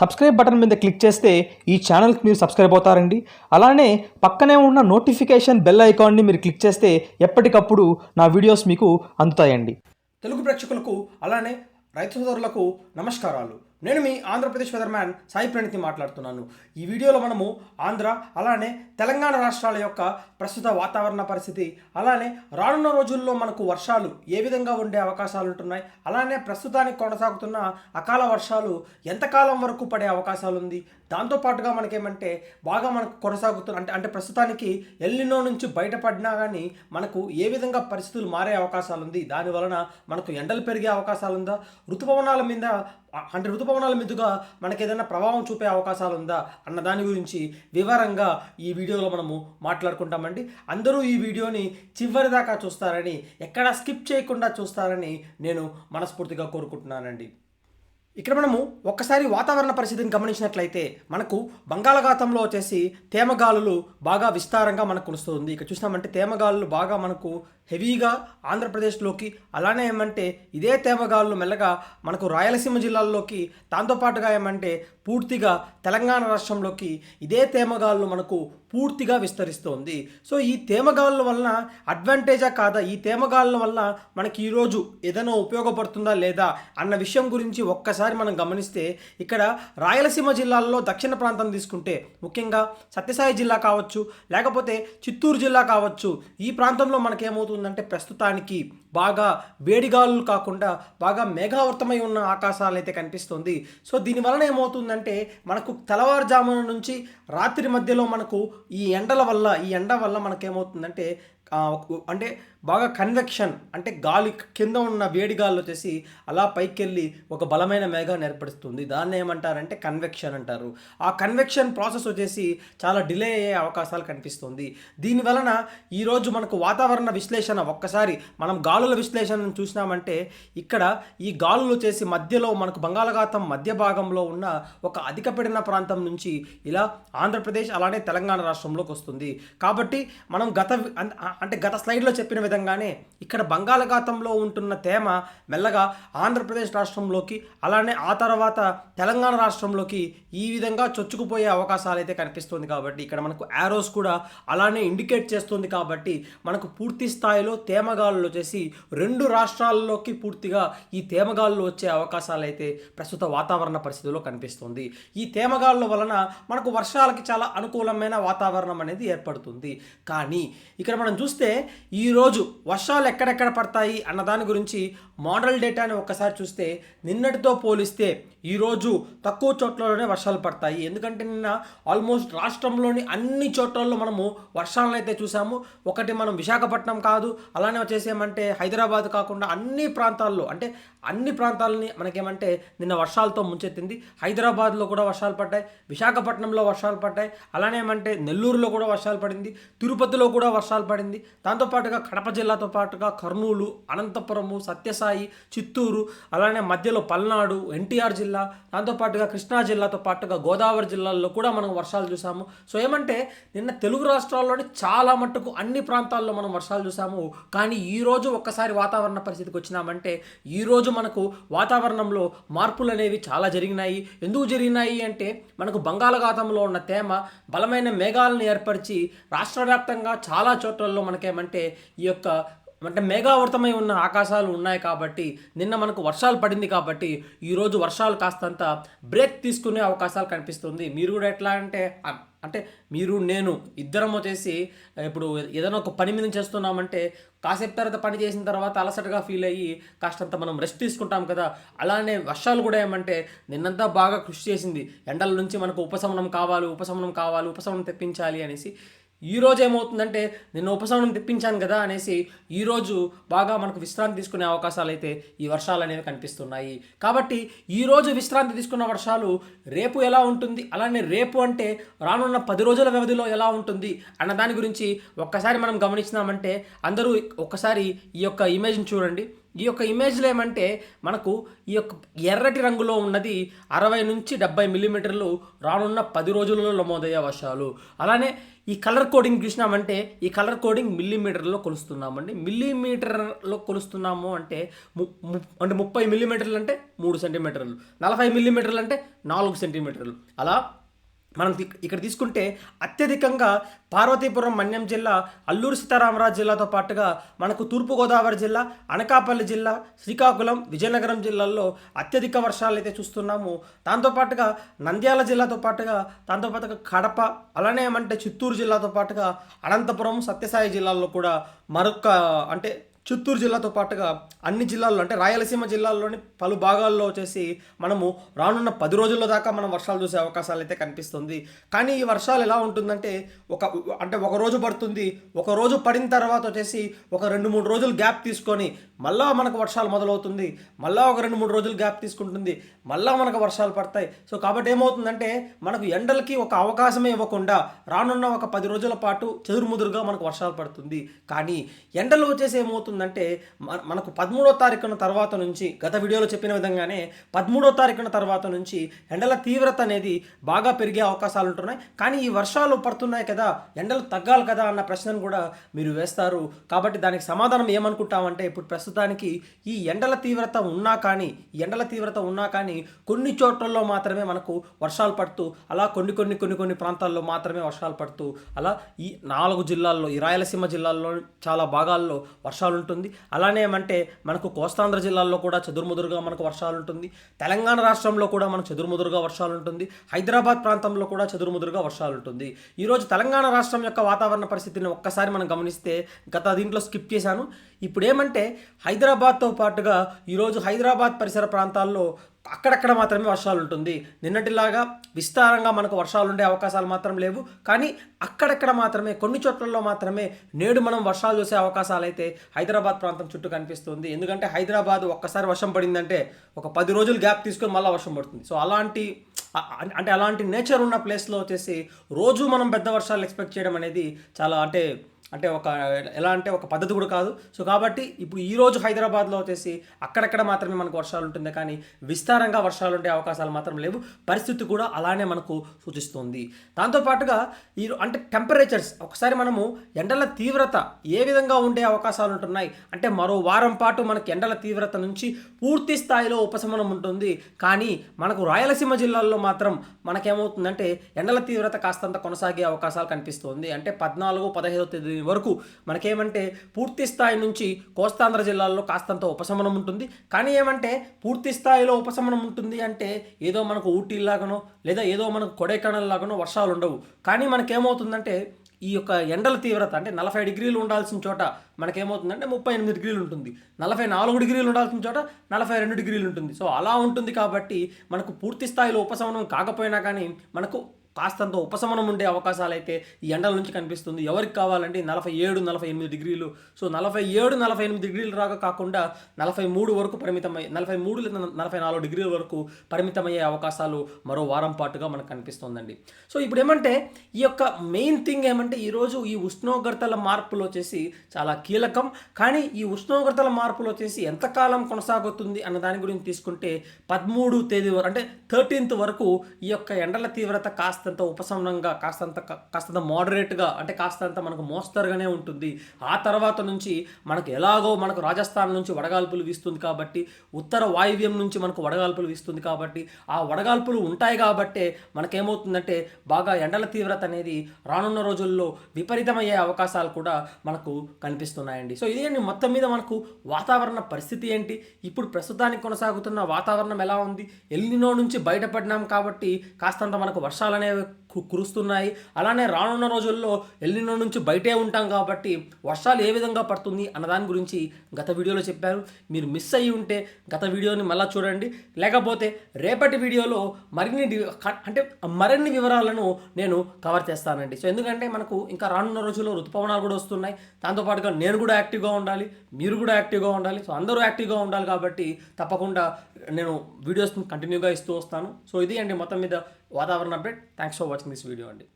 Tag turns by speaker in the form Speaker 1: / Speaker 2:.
Speaker 1: Subscribe button మీద click చేస్తే ఈ ఛానల్కి మీరు సబ్స్క్రైబ్ అవుతారండి. అలానే పక్కనే ఉన్న నోటిఫికేషన్ బెల్ ఐకాన్ని మీరు క్లిక్ చేస్తే ఎప్పటికప్పుడు నా వీడియోస్ మీకు అందుతాయండి.
Speaker 2: తెలుగు ప్రేక్షకులకు అలానే రైతు సోదరులకు నమస్కారాలు. నేను మీ ఆంధ్రప్రదేశ్ వెదర్మ్యాన్ సాయి ప్రణితి మాట్లాడుతున్నాను. ఈ వీడియోలో మనము ఆంధ్ర అలానే తెలంగాణ రాష్ట్రాల యొక్క ప్రస్తుత వాతావరణ పరిస్థితి అలానే రానున్న రోజుల్లో మనకు వర్షాలు ఏ విధంగా ఉండే అవకాశాలు ఉంటున్నాయి అలానే ప్రస్తుతానికి కొనసాగుతున్న అకాల వర్షాలు ఎంతకాలం వరకు పడే అవకాశాలు ఉంది దాంతోపాటుగా మనకేమంటే బాగా మనకు కొనసాగుతున్న అంటే అంటే ప్రస్తుతానికి ఎల్లినో నుంచి బయటపడినా కానీ మనకు ఏ విధంగా పరిస్థితులు మారే అవకాశాలు ఉంది దాని వలన మనకు ఎండలు పెరిగే అవకాశాలు ఉందా ఋతుపవనాల మీద అంటే ఋతుపవనాల మీదుగా మనకి ఏదైనా ప్రభావం చూపే అవకాశాలు ఉందా అన్న దాని గురించి వివరంగా ఈ వీడియోలో మనము మాట్లాడుకుంటామండి. అందరూ ఈ వీడియోని చివరి దాకా చూస్తారని ఎక్కడా స్కిప్ చేయకుండా చూస్తారని నేను మనస్ఫూర్తిగా కోరుకుంటున్నానండి. ఇక్కడ మనము ఒక్కసారి వాతావరణ పరిస్థితిని గమనించినట్లయితే మనకు బంగాళాఖాతంలో వచ్చేసి తేమగాలులు బాగా విస్తారంగా మనకు కురుస్తుంది ఇక్కడ చూసినామంటే తేమగాలులు బాగా మనకు హెవీగా ఆంధ్రప్రదేశ్లోకి అలానే ఏమంటే ఇదే తేమగాళ్ళు మెల్లగా మనకు రాయలసీమ జిల్లాల్లోకి దాంతోపాటుగా ఏమంటే పూర్తిగా తెలంగాణ రాష్ట్రంలోకి ఇదే తేమగాళ్ళు మనకు పూర్తిగా విస్తరిస్తోంది. సో ఈ తేమగాళ్ళ వలన అడ్వాంటేజా కాదా? ఈ తేమగాళ్ళ వల్ల మనకి ఈరోజు ఏదైనా ఉపయోగపడుతుందా లేదా అన్న విషయం గురించి ఒక్కసారి మనం గమనిస్తే ఇక్కడ రాయలసీమ జిల్లాల్లో దక్షిణ ప్రాంతం తీసుకుంటే ముఖ్యంగా సత్యసాయి జిల్లా కావచ్చు లేకపోతే చిత్తూరు జిల్లా కావచ్చు ఈ ప్రాంతంలో ఏమవుతుందంటే ప్రస్తుతానికి బాగా వేడిగాలులు కాకుండా బాగా మేఘావృతమై ఉన్న ఆకాశాలు అయితే కనిపిస్తుంది. సో దీనివలన ఏమవుతుందంటే మనకు తెల్లవారుజామున నుంచి రాత్రి మధ్యలో మనకు ఈ ఎండల వల్ల ఈ ఎండ వల్ల మనకేమవుతుందంటే అంటే బాగా కన్వెక్షన్ అంటే గాలి కింద ఉన్న వేడి గాలి వచ్చేసి అలా పైకి వెళ్ళి ఒక బలమైన మేఘాన్ని ఏర్పరుస్తుంది. దాన్ని ఏమంటారంటే కన్వెక్షన్ అంటారు. ఆ కన్వెక్షన్ ప్రాసెస్ వచ్చేసి చాలా డిలే అయ్యే అవకాశాలు కనిపిస్తుంది. దీని వలన ఈరోజు మనకు వాతావరణ విశ్లేషణ ఒక్కసారి మనం గాలుల విశ్లేషణను చూసినామంటే ఇక్కడ ఈ గాలులు వచ్చేసి మధ్యలో మనకు బంగాళాఖాతం మధ్య భాగంలో ఉన్న ఒక అధిక పీడన ప్రాంతం నుంచి ఇలా ఆంధ్రప్రదేశ్ అలానే తెలంగాణ రాష్ట్రంలోకి వస్తుంది. కాబట్టి మనం గత అంటే గత స్లైడ్లో చెప్పిన విధంగానే ఇక్కడ బంగాళాఖాతంలో ఉంటున్న తేమ మెల్లగా ఆంధ్రప్రదేశ్ రాష్ట్రంలోకి అలానే ఆ తర్వాత తెలంగాణ రాష్ట్రంలోకి ఈ విధంగా చొచ్చుకుపోయే అవకాశాలు అయితే కనిపిస్తుంది కాబట్టి ఇక్కడ మనకు యారోస్ కూడా అలానే ఇండికేట్ చేస్తుంది కాబట్టి మనకు పూర్తి స్థాయిలో తేమగాలు వచ్చేసి రెండు రాష్ట్రాల్లోకి పూర్తిగా ఈ తేమగాలు వచ్చే అవకాశాలు అయితే ప్రస్తుత వాతావరణ పరిస్థితుల్లో కనిపిస్తుంది. ఈ తేమగాళ్ళ వలన మనకు వర్షాలకి చాలా అనుకూలమైన వాతావరణం అనేది ఏర్పడుతుంది. కానీ ఇక్కడ మనం చూస్తే ఈరోజు వర్షాలు ఎక్కడెక్కడ పడతాయి అన్న దాని గురించి మోడల్ డేటాని ఒక్కసారి చూస్తే నిన్నటితో పోలిస్తే ఈరోజు తక్కువ చోట్లలోనే వర్షాలు పడతాయి. ఎందుకంటే నిన్న ఆల్మోస్ట్ రాష్ట్రంలోని అన్ని చోట్లలో మనము వర్షాలను అయితే చూసాము. ఒకటి మనం విశాఖపట్నం కాదు అలానే వచ్చేసేమంటే హైదరాబాద్ కాకుండా అన్ని ప్రాంతాల్లో అంటే అన్ని ప్రాంతాలని మనకేమంటే నిన్న వర్షాలతో ముంచెత్తింది. హైదరాబాద్లో కూడా వర్షాలు పడ్డాయి విశాఖపట్నంలో వర్షాలు పడ్డాయి అలానే ఏమంటే నెల్లూరులో కూడా వర్షాలు పడింది తిరుపతిలో కూడా వర్షాలు పడింది. దాంతోపాటుగా కడప జిల్లాతో పాటుగా కర్నూలు అనంతపురము సత్యసాయి చిత్తూరు అలానే మధ్యలో పల్నాడు ఎన్టీఆర్ జిల్లా దాంతోపాటుగా కృష్ణా జిల్లాతో పాటుగా గోదావరి జిల్లాల్లో కూడా మనం వర్షాలు చూసాము. సో ఏమంటే నిన్న తెలుగు రాష్ట్రాల్లోని చాలా మట్టుకు అన్ని ప్రాంతాల్లో మనం వర్షాలు చూసాము. కానీ ఈ రోజు ఒక్కసారి వాతావరణ పరిస్థితికి వచ్చినామంటే ఈరోజు మనకు వాతావరణంలో మార్పులు అనేవి చాలా జరిగినాయి. ఎందుకు జరిగినాయి అంటే మనకు బంగాళాఖాతంలో ఉన్న తేమ బలమైన మేఘాలను ఏర్పరిచి రాష్ట్ర వ్యాప్తంగా చాలా చోట్లలో మనకేమంటే ఈ యొక్క అంటే మేఘావృతమై ఉన్న ఆకాశాలు ఉన్నాయి కాబట్టి నిన్న మనకు వర్షాలు పడింది కాబట్టి ఈరోజు వర్షాలు కాస్తంత బ్రేక్ తీసుకునే అవకాశాలు కనిపిస్తుంది. మీరు కూడా ఎట్లా అంటే అంటే మీరు నేను ఇద్దరం వచ్చేసి ఇప్పుడు ఏదైనా ఒక పని మీద చేస్తున్నామంటే కాసేపు తర్వాత పని చేసిన తర్వాత అలసటగా ఫీల్ అయ్యి కాస్తంత మనం రెస్ట్ తీసుకుంటాం కదా. అలానే వర్షాలు కూడా ఏమంటే నిన్నంతా బాగా కృషి చేసింది. ఎండల నుంచి మనకు ఉపశమనం కావాలి ఉపశమనం కావాలి ఉపశమనం తెప్పించాలి అనేసి ఈ ఏమవుతుందంటే నిన్న ఉపశమనం తెప్పించాను కదా అనేసి ఈరోజు బాగా మనకు విశ్రాంతి తీసుకునే అవకాశాలు అయితే ఈ వర్షాలు అనేవి కనిపిస్తున్నాయి. కాబట్టి ఈ రోజు విశ్రాంతి తీసుకున్న వర్షాలు రేపు ఎలా ఉంటుంది అలానే రేపు అంటే రానున్న పది రోజుల వ్యవధిలో ఎలా ఉంటుంది అన్న దాని గురించి ఒక్కసారి మనం గమనించినామంటే అందరూ ఒక్కసారి ఈ యొక్క ఇమేజ్ని చూడండి. ఈ యొక్క ఇమేజ్లో ఏమంటే మనకు ఈ యొక్క ఎర్రటి రంగులో ఉన్నది అరవై నుంచి డెబ్బై మిల్లీమీటర్లు రానున్న పది రోజులలో నమోదయ్యే వర్షాలు అలానే ఈ కలర్ కోడింగ్ చూసినామంటే ఈ కలర్ కోడింగ్ మిల్లీమీటర్లో కొలుస్తున్నామండి. మిల్లీమీటర్లో కొలుస్తున్నాము అంటే ము- ము- అంటే ముప్పై మిల్లీమీటర్లు అంటే మూడు సెంటీమీటర్లు. నలభై మిల్లీమీటర్లు అంటే నాలుగు సెంటీమీటర్లు. అలా మనం ఇక్కడ తీసుకుంటే అత్యధికంగా పార్వతీపురం మన్యం జిల్లా అల్లూరు సీతారామరాజు జిల్లాతో పాటుగా మనకు తూర్పుగోదావరి జిల్లా అనకాపల్లి జిల్లా శ్రీకాకుళం విజయనగరం జిల్లాల్లో అత్యధిక వర్షాలు అయితే చూస్తున్నాము. దాంతోపాటుగా నంద్యాల జిల్లాతో పాటుగా దాంతోపాటుగా కడప అలానే ఏమంటే చిత్తూరు జిల్లాతో పాటుగా అనంతపురం సత్యసాయి జిల్లాల్లో కూడా మరొక అంటే చిత్తూరు జిల్లాతో పాటుగా అన్ని జిల్లాల్లో అంటే రాయలసీమ జిల్లాల్లోని పలు భాగాల్లో వచ్చేసి మనము రానున్న పది రోజుల దాకా మనం వర్షాలు చూసే అవకాశాలు అయితే కనిపిస్తుంది. కానీ ఈ వర్షాలు ఎలా ఉంటుందంటే ఒక అంటే ఒక రోజు పడుతుంది ఒక రోజు పడిన తర్వాత వచ్చేసి ఒక రెండు మూడు రోజులు గ్యాప్ తీసుకొని మళ్ళా మనకు వర్షాలు మొదలవుతుంది మళ్ళా ఒక రెండు మూడు రోజులు గ్యాప్ తీసుకుంటుంది మళ్ళా మనకు వర్షాలు పడతాయి. సో కాబట్టి ఏమవుతుందంటే మనకు ఎండలకి ఒక అవకాశమే ఇవ్వకుండా రానున్న ఒక పది రోజుల పాటు చెదురుముదురుగా మనకు వర్షాలు పడుతుంది. కానీ ఎండలు వచ్చేసి ఏమవుతుందంటే మనకు పదమూడో తారీఖున తర్వాత నుంచి గత వీడియోలో చెప్పిన విధంగానే పదమూడో తారీఖున తర్వాత నుంచి ఎండల తీవ్రత అనేది బాగా పెరిగే అవకాశాలు ఉంటున్నాయి. కానీ ఈ వర్షాలు పడుతున్నాయి కదా ఎండలు తగ్గాలి కదా అన్న ప్రశ్నను కూడా మీరు వేస్తారు. కాబట్టి దానికి సమాధానం ఏమనుకుంటామంటే ఇప్పుడు ప్రస్తుతానికి ఈ ఎండల తీవ్రత ఉన్నా కానీ ఈ ఎండల తీవ్రత ఉన్నా కానీ కొన్ని చోట్లలో మాత్రమే మనకు వర్షాలు పడుతూ అలా కొన్ని కొన్ని కొన్ని కొన్ని ప్రాంతాల్లో మాత్రమే వర్షాలు పడుతూ అలా ఈ నాలుగు జిల్లాల్లో ఈ రాయలసీమ జిల్లాల్లో చాలా భాగాల్లో వర్షాలు ఉంటుంది. అలానే ఏమంటే మనకు కోస్తాంధ్ర జిల్లాల్లో కూడా చెదురుముదురుగా మనకు వర్షాలు ఉంటుంది. తెలంగాణ రాష్ట్రంలో కూడా మనకు చెదురుముదురుగా వర్షాలు ఉంటుంది. హైదరాబాద్ ప్రాంతంలో కూడా చెదురుముదురుగా వర్షాలు ఉంటుంది. ఈరోజు తెలంగాణ రాష్ట్రం యొక్క వాతావరణ పరిస్థితిని ఒక్కసారి మనం గమనిస్తే గత దీంట్లో స్కిప్ చేశాను. ఇప్పుడు ఏమంటే హైదరాబాద్తో పాటుగా ఈరోజు హైదరాబాద్ పరిసర ప్రాంతాల్లో అక్కడక్కడ మాత్రమే వర్షాలు ఉంటుంది నిన్నటిలాగా విస్తారంగా మనకు వర్షాలు ఉండే అవకాశాలు మాత్రం లేవు. కానీ అక్కడక్కడ మాత్రమే కొన్ని చోట్లలో మాత్రమే నేడు మనం వర్షాలు చూసే అవకాశాలు అయితే హైదరాబాద్ ప్రాంతం చుట్టూ కనిపిస్తుంది. ఎందుకంటే హైదరాబాద్ ఒక్కసారి వర్షం పడిందంటే ఒక పది రోజులు గ్యాప్ తీసుకొని మళ్ళీ వర్షం పడుతుంది. సో అలాంటి అంటే అలాంటి నేచర్ ఉన్న ప్లేస్లో వచ్చేసి రోజు మనం పెద్ద వర్షాలు ఎక్స్పెక్ట్ చేయడం అనేది చాలా అంటే అంటే ఒక ఎలా అంటే ఒక పద్ధతి కూడా కాదు. సో కాబట్టి ఇప్పుడు ఈ రోజు హైదరాబాద్లో వచ్చేసి అక్కడక్కడ మాత్రమే మనకు వర్షాలు ఉంటుంది కానీ విస్తారంగా వర్షాలు ఉండే అవకాశాలు మాత్రం లేవు. పరిస్థితి కూడా అలానే మనకు సూచిస్తుంది. దాంతోపాటుగా ఈ అంటే టెంపరేచర్స్ ఒకసారి మనము ఎండల తీవ్రత ఏ విధంగా ఉండే అవకాశాలు ఉంటున్నాయి? అంటే మరో వారం పాటు మనకి ఎండల తీవ్రత నుంచి పూర్తి స్థాయిలో ఉపశమనం ఉంటుంది. కానీ మనకు రాయలసీమ జిల్లాల్లో మాత్రం మనకేమవుతుందంటే ఎండల తీవ్రత కాస్తంత కొనసాగే అవకాశాలు కనిపిస్తుంది. అంటే పద్నాలుగు పదహైదో తేదీ వరకు మనకేమంటే పూర్తి స్థాయి నుంచి కోస్తాంధ్ర జిల్లాల్లో కాస్తంత ఉపశమనం ఉంటుంది. కానీ ఏమంటే పూర్తి స్థాయిలో ఉపశమనం ఉంటుంది అంటే ఏదో మనకు ఊటీలాగానో లేదా ఏదో మనకు కొడైకెనాల్ లాగానో వర్షాలు ఉండవు కానీ మనకేమవుతుందంటే ఈ యొక్క ఎండల తీవ్రత అంటే నలభై డిగ్రీలు ఉండాల్సిన చోట మనకేమవుతుందంటే ముప్పై ఎనిమిది డిగ్రీలు ఉంటుంది. నలభై నాలుగు డిగ్రీలు ఉండాల్సిన చోట నలభై రెండు డిగ్రీలు ఉంటుంది. సో అలా ఉంటుంది కాబట్టి మనకు పూర్తి స్థాయిలో ఉపశమనం కాకపోయినా కానీ మనకు కాస్తంత ఉపశమనం ఉండే అవకాశాలు అయితే ఈ ఎండల నుంచి కనిపిస్తుంది. ఎవరికి కావాలంటే నలభై ఏడు నలభై ఎనిమిది డిగ్రీలు. సో నలభై ఏడు నలభై ఎనిమిది డిగ్రీలు రాగా కాకుండా నలభై మూడు వరకు పరిమితమై నలభై మూడు లేదా నలభై నాలుగు డిగ్రీల వరకు పరిమితమయ్యే అవకాశాలు మరో వారం పాటుగా మనకు కనిపిస్తోందండి. సో ఇప్పుడు ఏమంటే ఈ యొక్క మెయిన్ థింగ్ ఏమంటే ఈరోజు ఈ ఉష్ణోగ్రతల మార్పులు వచ్చేసి చాలా కీలకం. కానీ ఈ ఉష్ణోగ్రతల మార్పులు వచ్చేసి ఎంతకాలం కొనసాగుతుంది అన్న దాని గురించి తీసుకుంటే పదమూడు తేదీ వరకు అంటే థర్టీన్త్ వరకు ఈ యొక్క ఎండల తీవ్రత కాస్త కాస్తంత ఉపశమనంగా కాస్తంత కాస్తంత మోడరేట్గా అంటే కాస్తంత మనకు మోస్తరుగానే ఉంటుంది. ఆ తర్వాత నుంచి మనకు ఎలాగో మనకు రాజస్థాన్ నుంచి వడగాల్పులు వీస్తుంది కాబట్టి ఉత్తర వాయువ్యం నుంచి మనకు వడగాల్పులు వీస్తుంది కాబట్టి ఆ వడగాల్పులు ఉంటాయి కాబట్టే మనకేమవుతుందంటే బాగా ఎండల తీవ్రత అనేది రానున్న రోజుల్లో విపరీతమయ్యే అవకాశాలు కూడా మనకు కనిపిస్తున్నాయండి. సో ఇదేంటి మొత్తం మీద మనకు వాతావరణ పరిస్థితి ఏంటి? ఇప్పుడు ప్రస్తుతానికి కొనసాగుతున్న వాతావరణం ఎలా ఉంది? ఎల్నినో నుంచి బయటపడినాం కాబట్టి కాస్తంత మనకు వర్షాలనే అనేవి కు- కురుస్తున్నాయి. అలానే రానున్న రోజుల్లో ఎల్నినో నుంచి బయటే ఉంటాం కాబట్టి వర్షాలు ఏ విధంగా పడుతుంది అన్న దాని గురించి గత వీడియోలో చెప్పారు. మీరు మిస్ అయ్యి ఉంటే గత వీడియోని మళ్ళీ చూడండి. లేకపోతే రేపటి వీడియోలో మరిన్ని అంటే మరిన్ని వివరాలను నేను కవర్ చేస్తానండి. సో ఎందుకంటే మనకు ఇంకా రానున్న రోజుల్లో ఋతుపవనాలు కూడా వస్తున్నాయి. దాంతోపాటుగా నేను కూడా యాక్టివ్గా ఉండాలి మీరు కూడా యాక్టివ్గా ఉండాలి. సో అందరూ యాక్టివ్గా ఉండాలి కాబట్టి తప్పకుండా నేను వీడియోస్ని కంటిన్యూగా ఇస్తూ వస్తాను. సో ఇది అండి మొత్తం మీద వాతావరణ update. Thanks for watching this video అండి.